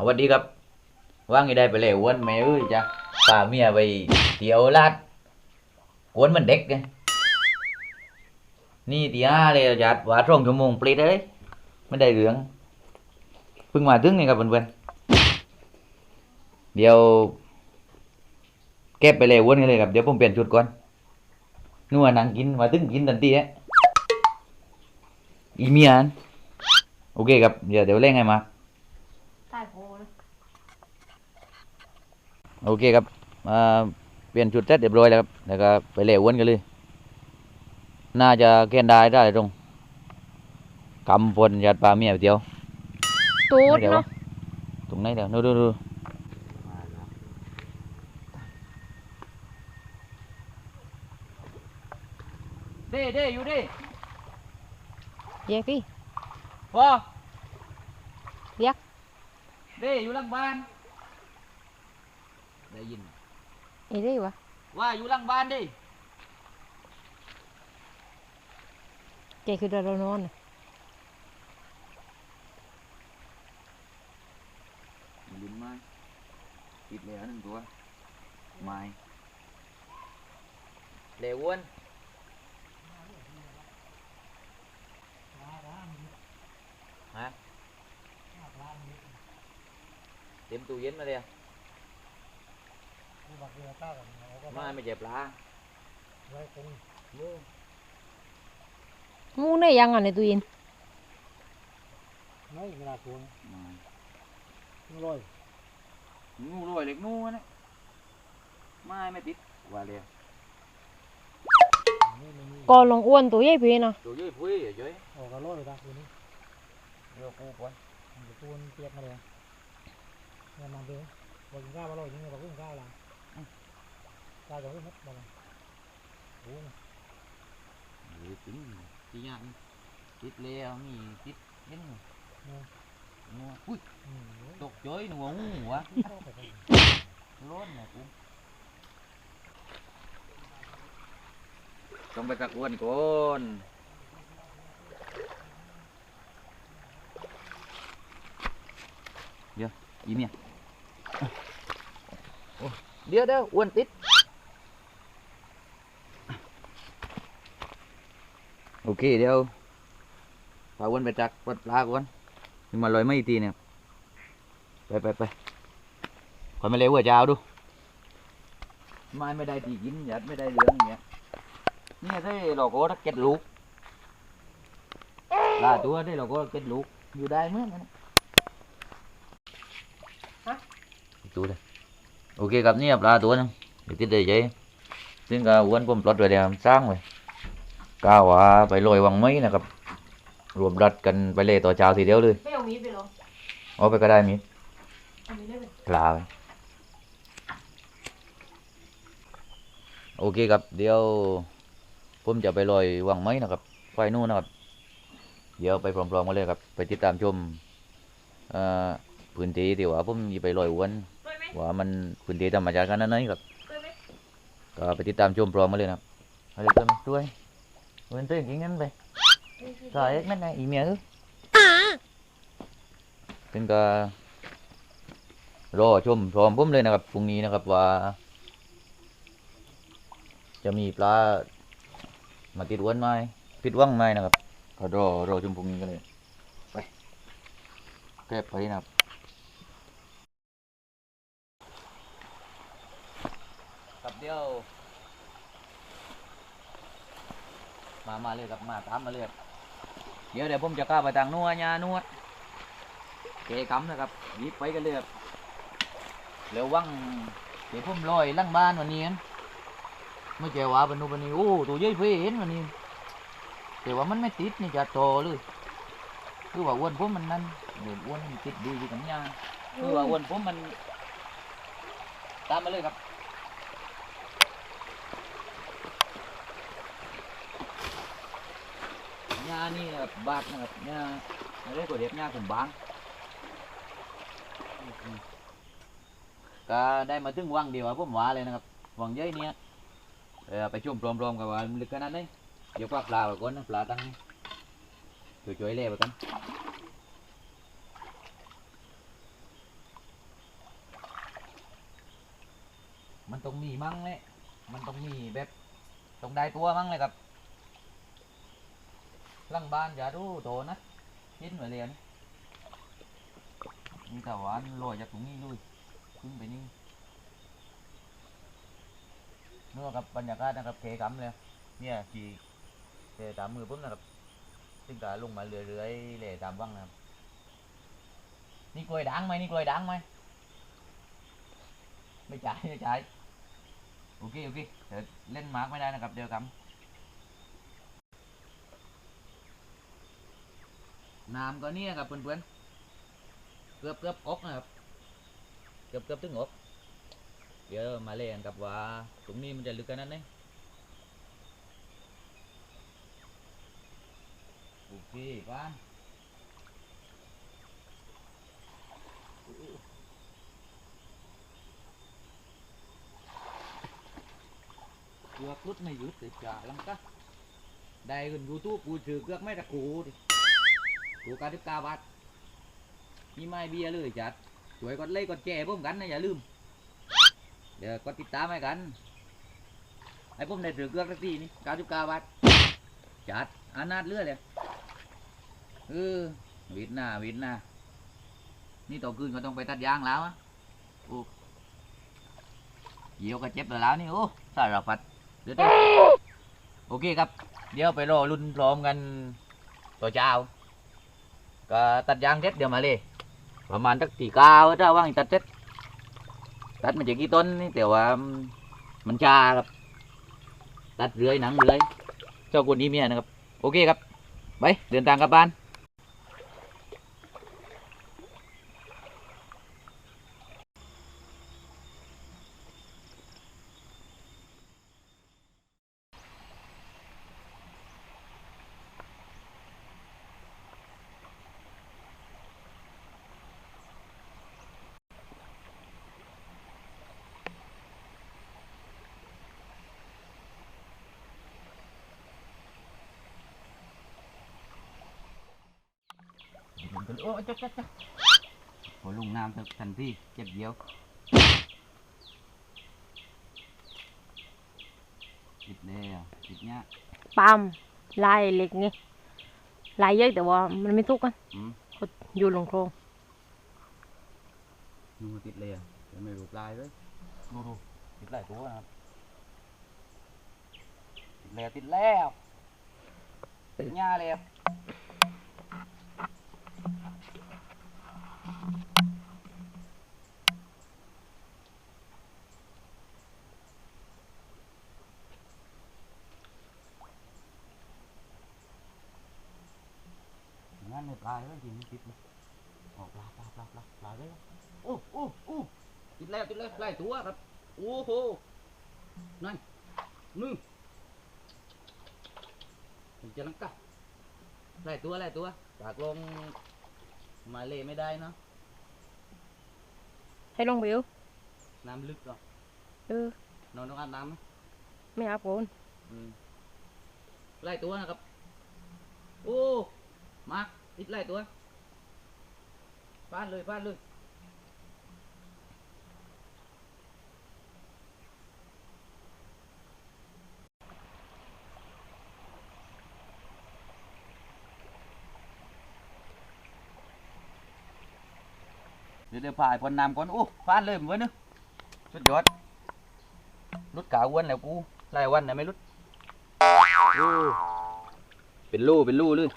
เอาวันดีครับ ว่างไงได้ไปเลยอ้วนแม่เอ้ยจ้ะพาเมียไปเที่ยวลาดวนมันเด็กไงนี่ตีห้าเลยจัดว่าตรงชั่วโมงปลิดเลยไม่ได้เหลืองเพิ่งมาถึงนี่ครับเพื่อนๆเดี๋ยวเก็บไปเลยวนกันเลยครับเดี๋ยวผมเปลี่ยนชุดก่อนนัวนั่งกินมาถึงกินทันทีฮะอีเมียนโอเคครับเดี๋ยวเดี๋ยวเล่นไงมา ใต้โพนะ โอเคครับอ่าเปลี่ยนชุดเสร็จเรียบร้อยแล้วครับแล้วก็ไปเล่อ้วนกันเลย น่าจะเกณฑ์ได้ได้ตรงกำพลยัดปลาเมียไปเดียวตูดเดี๋ยวเนาะตรงไหนเดี๋ยวดูดูดูเด้เด้อยู่เด้เรียกดิพอเรียกเด้อยู่หลังบ้าน ได้ยินไอ้ได้วะว่าอยู่หลังบ้านดิแกคือเดเรานอนน่ะลิ้นไม้ติดแล้วหนึ่งตัวไม้เลวอ้วนฮะเต็มตู้เย็นมาเลย อะไม่ไม่เจ็บปลาโอ้มูได้ยังอะในตู้เย็นไม่เวลาทวงไม่ไม่ร้อยงูรวยเล็กงูนะไม่ไม่ติดว่าเลยนี่ไม่มีก็ลองอ้วนตัวใหญ่พี่นะตัวย่อยพุ้ยย่อยออกกระโลดเลยตาตัวนี้เดี๋ยวกูก่อนมันจะตูนเปียกมาเลยเนี่ยมันเดือบอกกินข้าวมาลอยนี่บอกกินข้าวละข้าวจะไม่มัดมาเลยโอ้เฮ้ยจริงที่ยังติดแล้วมีติดเย็นงูอุ้ยอืมตกใจหนูงูวะเข้าไปกั นร้อนนะกูต้องไปตะกวนก่อนเดี๋ยวอีเมียโอ้เดี๋ยวเดี๋ยวอ้วนติด โอเคเดี๋ยวพาอ้วนไปจักปลดปลาก่อนนี่มาลอยไม่อีกทีเนี่ยไปไปไปคอยมาเร็วกว่าเจ้าดูไม้ไม่ได้ตีกินหยัดไม่ได้เหลืองอย่างเงี้ยเนี่ยได้เราก็ทักเก็ดลูกลาตัวได้เราก็เก็ดลูกอยู่ได้เหมื่อนกันตัวเลยโอเคครับเนี่ยปลาตัวนึงเดี๋ยวติดเลยใจซึ่งก็อ้วนผมปลดไว้เดี๋ยวสร้างไว้ กล้าว่าไปลอยวังไม้นะครับ รวมรัดกันไปเลยต่อเช้าทีเดียวเลยไม่เอามีดไปหรอเอาไปก็ได้มิเอามีดได้ไหมปลาไปโอเคครับเดี๋ยวผมจะไปลอยวังไม้นะครับไฟนู่นนะครับ เดี๋ยวไปพร้อมๆกันเลยครับ ไปติดตามชมเอ่อพื้นที่ที่ว่าผมจะไปลอยอวนว่ามันพื้นที่ธรรมชาติขนาดไหนครับก็ไปติดตามชมพร้อมกันเลยนะครับอะไรตัวมันด้วย เว้นตัวอย่างงั้นไปใส่นั่นไงอีเมียเออเป็นก็รอชมพร้อมผมเลยนะครับพรุ่งนี้นะครับว่า จะมีปลามาติดอวนไหมผิดหวังไหมนะครับก็รอรอชมพรุ่งนี้กันเลยไปแก้ไปนะครับครับเดียว มามาเลยครับมาตามมาเลยครับเดี๋ยวเดี๋ยวผมจะกล้าไปทางนัวยานัวเกกำนะครับหยิบไปกันเลยครับแล้ววังเดี๋ยวผมลอยลั่งบ้านวันนี้นะไม่เจอว่าบรรนุบันนี้โอ้ตัวใหญ่เพเห็นวันนี้แต่ว่ามันไม่ติดนี่จะโตเลยคือว่าอ้วนผมมันนั่นเดี๋ยวอ้วนมันติดดีอยู่กับยาคือว่าอ้วนผมมัน ตามมาเลยครับ หานี่แบบบากนะครับหญ้าไม่ได้กดเด็บหญ้าผมบางก็ได้มาถึงวังเดียวผมว่าเลยนะครับวังเย้ยเนี่ยไปชุ่มปลอมๆกับว่าลึกขนาดนี้เดี๋ยวก็ปลาไปก่อนนะปลาตั้งช่วยๆเล่บปกันมันต้องมีมั้งเลยมันต้องมีแบบต้องได้ตัวมั้งเลยครับ ลังบ้านอย่าดูโตนะยินไว้เลยนะนี่แต่ว่าลอยจากตรงนี้ลุยขึ้นไปนี่นู่นกับบรรยากาศนะครับเกกำเลยเนี่ยขี่เกตามมือผมนะครับซึ่งก็ลงมาเรื่อยๆเลยตามว่างนะครับนี่กล้วยด่างไหมนี่กล้วยด่างไหมไม่จ่ายไม่จ่ายโอเคโอเคเดี๋ยวเล่นมาร์กไม่ได้นะครับเดี๋ยวครั น้ำก็เนี่ยครับเพื่อนๆเกือบเกือบอกนะครับ เกือบเกือบถึงอก เดี๋ยวมาเล่นกับว่าตรงนี้มันจะลึกกันนั้นไหมโอเคป้านเกือกรุดไม่หยุดติดจ่าลังกะได้เงินยูทูบกูถือเกือกไม่ตะกูดิ กูการทิบกาบาทมีไม้เบียเลยจัดสวยกดไล่กดแชร์พร้อมกันนะอย่าลืม เดี๋ยวกดติดตามให้กัน ไอ้ผมได้ถือเกลือกสักทีนี่ก้าสิบกาบาทจัดอานาดเลือดเลยเออวิทนาวิทนานี่ต่อคืนก็ต้องไปตัดยางแล้วอะโอ้เยี่ยวก็เจ็บแล้วแล้วนี่โอ้สารพัดเดี๋ยวโอเคครับ เดี๋ยวไปรอรุ่นพร้อมกันตัวเช้า ก็ตัดยางเสร็จเดี๋ยวมาเลย ประมาณตักตีเก้าถ้าว่างตัดเสร็จตัดมาจากกี่ต้นนี่แต่ว่ามันชาครับ ตัดเรื่อยหนังเรื่อยเจ้าคนนี้เมียนะครับ โอเคครับ ไปเดินทางกลับบ้าน โอ้จ๊ะจ๊ะจ๊ะโอ้ลุงน้ำทันทีเจ็บเดียวติดแล้วติดเนี้ยปาล์มลายเหล็กไงลายเยอะแต่ว่ามันไม่ทุกกันอืมเขาอยู่ลงโครงนูนติดเลยอะเดี๋ยวไม่รูปลายเลยดูดูติดหลายตัวนะครับติดแล้วติดแล้วติดหญ้าเลยครับงั้นไม่ ปลายเลยจริงติดเลยออกปลาปลาปลาปลาปลาเลยโอ้โอ้โอ้ติดแล้วติดแล้วหลายตัวครับโอ้โหนั่นมึงมันจะลังกะหลายตัวหลายตัวปากลงมาเล่ไม่ได้เนาะให้ลงวิวน้ำลึกหรอเออนอนต้องอาบน้ำไหมไม่อาบโกนอืมหลายตัวนะครับ โอ้ มา ติดหลายตัวพลาดเลยพลาดเลยเดี๋ยวเดี๋ยวพายพอนนำก่อนโอ้ฟานเลยเหมือนนอะสุดยอดรุดกาอ้วนแล้วกูไล่วันไหนะไม่รุดเป็นลู่เป็นลู่เลย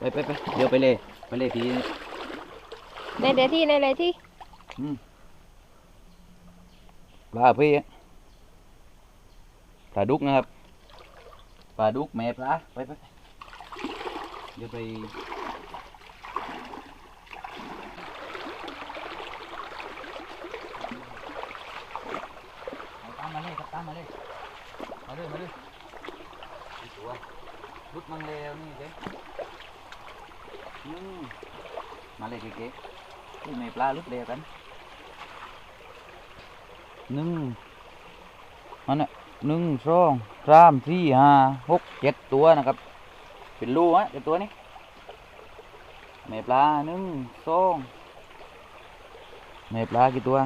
ไปไปไปเดี๋ยวไปเลยไปเลยทีในเดที่ในอะไรที่อืมปลาพี่อะปลาดุกนะครับปลาดุกแม่ปลาไปไปไปเดี๋ยวไปเอาตามมาเลยครับตามมาเลยมาเลยมาเลยไอ้ตัวรุดมังเลวนี่เจ๊อื มมาเลยเก๋ๆนี่แม่ปลารุดเลวกันหนึ่งมันน่ะหนึ่งสองสามสี่ห้าหกเจ็ดตัวนะครับ เป็นรูฮะเป็นตัวนี้แม่ปลาหนึ่งสองแม่ปลากี่ตัว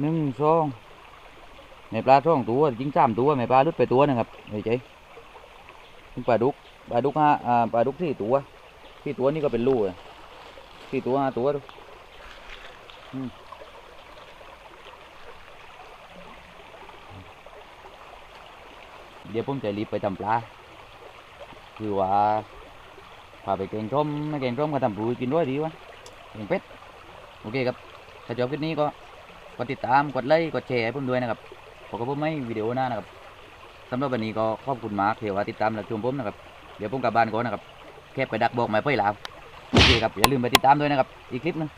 หนึ่งสองแม่ปลาสองตัวจริงสามตัวแม่ปลาลุดไปตัวนึงครับเฮ้ยเจ๊ปลาดุกปลาดุกฮะปลาดุกสี่ตัว สี่ตัวนี่ก็เป็นลูกอะสี่ตัวห้าตัวดูเดี๋ยวผมจะรีบไปทำปลา คือว่าพาไปแกงส้มไม่แกงส้มก็ทำปูกินด้วยดีวะแกงเป็ด โอเคครับ ถ้าชอบคลิปนี้ก็กดติดตาม กดไลค์ กดแชร์ให้ผมด้วยนะครับพบกับผมไม่วิดีโอหน้านะครับสำหรับวันนี้ก็ขอบคุณมากที่ว่าติดตามและชมผมนะครับ เดี๋ยวผมกลับบ้านก่อนนะครับ แค่ไปดักบอกหมายเพื่อลาวโอเคครับอย่าลืมไปติดตามด้วยนะครับอีกคลิปหนึง